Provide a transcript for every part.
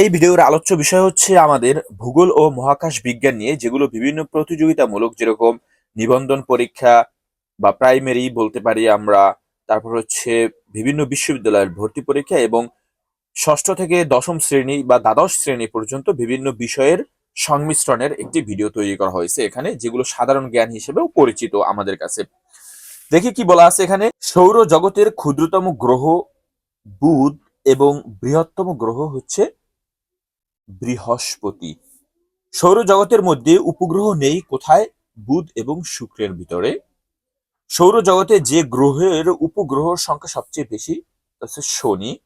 এই ভিডিওর আলোচ্য বিষয় হচ্ছে আমাদের ভূগোল ও মহাকাশ বিজ্ঞান নিয়ে, যেগুলো বিভিন্ন প্রতিযোগিতামূলক যেরকম নিবন্ধন পরীক্ষা বা প্রাইমারি বলতে পারি আমরা, তারপর হচ্ছে বিভিন্ন বিশ্ববিদ্যালয়ের ভর্তি পরীক্ষা এবং ষষ্ঠ থেকে দশম শ্রেণি বা দ্বাদশ শ্রেণি পর্যন্ত বিভিন্ন বিষয়ের সংমিশ্রণের একটি ভিডিও তৈরি করা হয়েছে এখানে, যেগুলো সাধারণ জ্ঞান হিসেবেও পরিচিত আমাদের কাছে। দেখি কি বলা আছে এখানে সৌর জগতের ক্ষুদ্রতম গ্রহ বুধ এবং বৃহত্তম গ্রহ হচ্ছে বৃহস্পতি। সৌরজগতের মধ্যে উপগ্রহ নেই, কোথায়? বুধ এবং শুক্রের ভিতরে। সৌরজগতে যে গ্রহের উপগ্রহর সংখ্যা সবচেয়ে বেশি হচ্ছে শনি।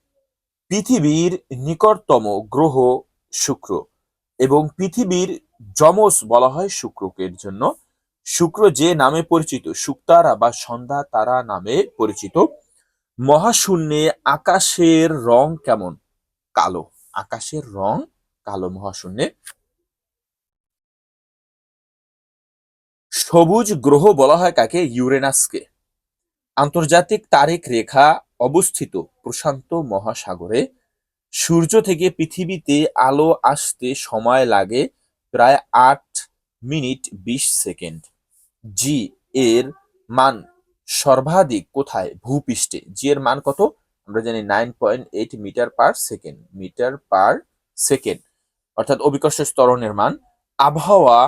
পৃথিবীর নিকটতম গ্রহ শুক্র এবং পৃথিবীর যমজ বলা হয় শুক্রকে এর জন্য। শুক্র যে নামে পরিচিত, শুক্তারা বা সন্ধ্যা তারা নামে পরিচিত। মহাশূন্যে আকাশের রং কেমন? কালো। আকাশের রং কালো মহাশূন্যে। সবুজ গ্রহ বলা হয় কাকে? ইউরেনাসকে। আন্তর্জাতিক তারিখ রেখা অবস্থিত প্রশান্ত মহাসাগরে। সূর্য থেকে পৃথিবীতে আলো আসতে সময় লাগে প্রায় আট মিনিট বিশ সেকেন্ড। জি এর মান সর্বাধিক কোথায়? ভূপৃষ্ঠে। জি এর মান কত? আমরা জানি nine point eight meter per second. Meter per second. অর্থাৎ অভিকর্ষ ত্বরণের মান আবহাওয়া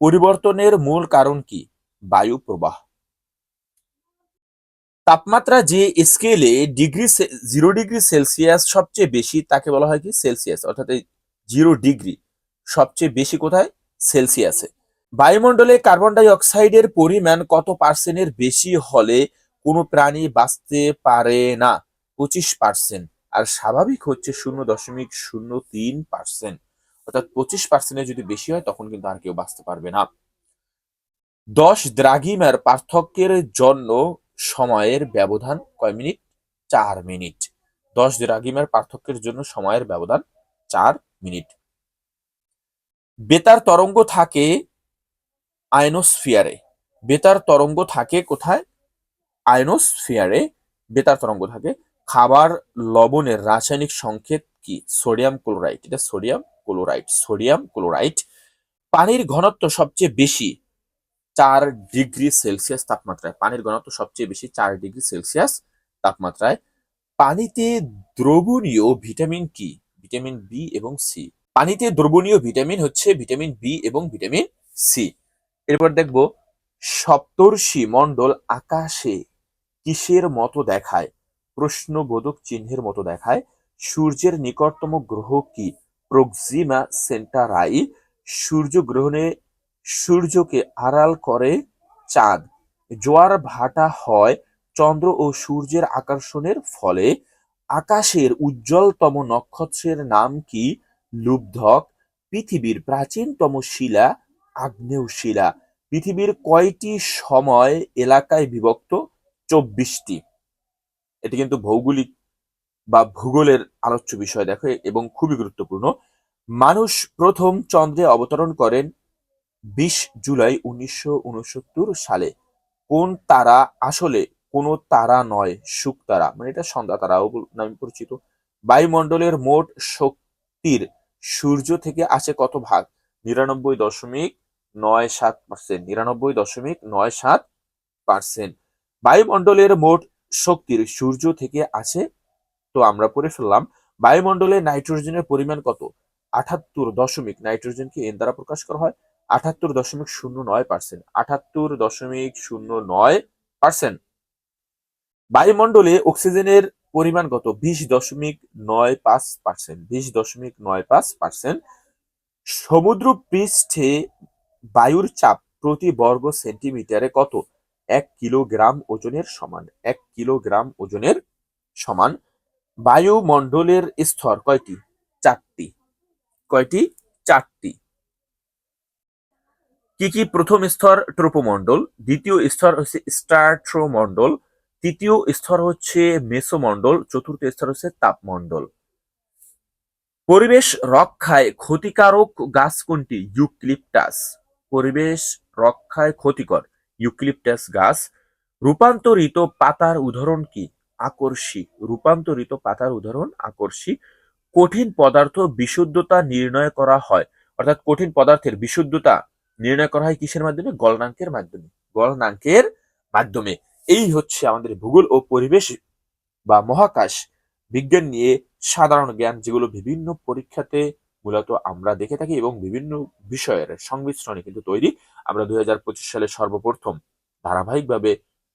পরিবর্তনের মূল কারণ কি? বায়ু প্রবাহ। তাপমাত্রা যে স্কেলে ডিগ্রি জিরো ডিগ্রি সেলসিয়াস সবচেয়ে বেশি, তাকে বলা হয় কি? সেলসিয়াস অর্থাৎ এই জিরো ডিগ্রি সবচেয়ে বেশি কোথায়? সেলসিয়াসে বায়ুমণ্ডলে কার্বন ডাই অক্সাইডের পরিমাণ কত পার্সেন্টের বেশি হলে কোনো প্রাণী বাঁচতে পারে না? পঁচিশ পার্সেন্ট আর স্বাভাবিক হচ্ছে শূন্য দশমিক শূন্য তিন পার্সেন্ট অর্থাৎ পঁচিশ পার্সেন্টের যদি বেশি হয়, তখন কিন্তু আর কেউ বাঁচতে পারবে না। দশ দ্রাঘিমার পার্থক্যের জন্য সময়ের ব্যবধান কয় মিনিট? চার মিনিট। দশ দ্রাঘিমার পার্থক্যের জন্য সময়ের ব্যবধান চার মিনিট। বেতার তরঙ্গ থাকে আয়নোস্ফিয়ারে। বেতার তরঙ্গ থাকে কোথায়? আয়নোস্ফিয়ারে। বেতার তরঙ্গ থাকে। খাবার লবণের রাসায়নিক সংকেত কি? Sodium chloride. এটা সোডিয়াম ক্লোরাইড, সোডিয়াম ক্লোরাইড। পানির ঘনত্ব সবচেয়ে বেশি চার ডিগ্রি সেলসিয়াস তাপমাত্রায়, পানির ঘনত্ব সবচেয়ে বেশি চার ডিগ্রি সেলসিয়াস তাপমাত্রায়। পানিতে দ্রবণীয় ভিটামিন কি? ভিটামিন বি এবং সি পানিতে দ্রবণীয় ভিটামিন হচ্ছে ভিটামিন বি এবং ভিটামিন সি এরপর দেখব সপ্তর্ষি মণ্ডল আকাশে কিসের মতো দেখায়? প্রশ্নবোধক চিহ্নের মতো দেখায়। সূর্যের নিকটতম গ্রহ কি? প্রক্সিমা সেন্টারাই সূর্যগ্রহণে সূর্যকে আড়াল করে চাঁদ। জোয়ার ভাটা হয় চন্দ্র ও সূর্যের আকর্ষণের ফলে। আকাশের উজ্জ্বলতম নক্ষত্রের নাম কি? লুব্ধক। পৃথিবীর প্রাচীনতম শিলা আগ্নেয় শিলা পৃথিবীর কয়টি সময় এলাকায় বিভক্ত? চব্বিশটি। এটি কিন্তু ভৌগোলিক বা ভূগোলের আলোচ্য বিষয় দেখো, এবং খুবই গুরুত্বপূর্ণ। মানুষ প্রথম চন্দ্রে অবতরণ করেন বিশ জুলাই উনিশশো উনসত্তর সালে। কোন তারা আসলে, কোনো তারা নয় শুকতারা মানে এটা সন্ধ্যা তারাও নামে পরিচিত। বায়ুমণ্ডলের মোট শক্তির সূর্য থেকে আসে কত ভাগ? নিরানব্বই দশমিক নয় সাত পার্সেন্ট। নিরানব্বই দশমিক নয় সাত পার্সেন্ট। বায়ুমণ্ডলের মোট শক্তির সূর্য থেকে আসে তো আমরা পড়ে ফেললাম, বায়ুমণ্ডলে নাইট্রোজেনের পরিমাণ কত? আঠাত্তর দশমিক নাইট্রোজেনকে এন দ্বারা প্রকাশ করা হয়? আঠাত্তর দশমিক শূন্য নয় পার্সেন্ট আঠাত্তর দশমিক শূন্য নয় পার্সেন্ট। বায়ুমণ্ডলে অক্সিজেনের পরিমাণ কত? বিশ দশমিক নয় পাঁচ পার্সেন্ট, বিশ দশমিক নয় পাঁচ পার্সেন্ট। সমুদ্র পৃষ্ঠে বায়ুর চাপ প্রতি বর্গ সেন্টিমিটারে কত? এক কিলোগ্রাম ওজনের সমান, এক কিলোগ্রাম ওজনের সমান। বায়ুমণ্ডলের স্তর কয়টি? চারটি। কয়টি? চারটি। কি কি প্রথম স্তর? ট্রোপোমণ্ডল। দ্বিতীয় স্তর হচ্ছে স্টার্ট্রোমণ্ডল। তৃতীয় স্তর হচ্ছে মেসোমণ্ডল। চতুর্থ স্তর হচ্ছে তাপমণ্ডল। পরিবেশ রক্ষায় ক্ষতিকারক গাছ কোনটি? ইউক্লিপটাস। পরিবেশ রক্ষায় ক্ষতিকর ইউক্লিপটাস গাছ। রূপান্তরিত পাতার উদাহরণ কি? আকর্ষী, রূপান্তরিত পাতার উদাহরণ আকর্ষী। কঠিন পদার্থ বিশুদ্ধতা নির্ণয় করা হয়। অর্থাৎ কঠিন পদার্থের বিশুদ্ধতা নির্ণয় করা হয় কিসের মাধ্যমে? গলনাঙ্কের মাধ্যমে। গলনাঙ্কের মাধ্যমে। এই হচ্ছে আমাদের ভূগোল ও পরিবেশ বা মহাকাশ বিজ্ঞান নিয়ে সাধারণ জ্ঞান, যেগুলো বিভিন্ন পরীক্ষাতে মূলত আমরা দেখে থাকি এবং বিভিন্ন বিষয়ের সংমিশ্রণে কিন্তু তৈরি। আমরা দুই হাজার পঁচিশ সালে সর্বপ্রথম ধারাবাহিকভাবে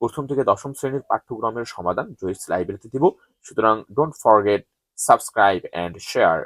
প্রথম থেকে দশম শ্রেণির পাঠ্যক্রমের সমাধান জয়েস লাইব্রেরিতে দিব। সুতরাং don't forget subscribe and share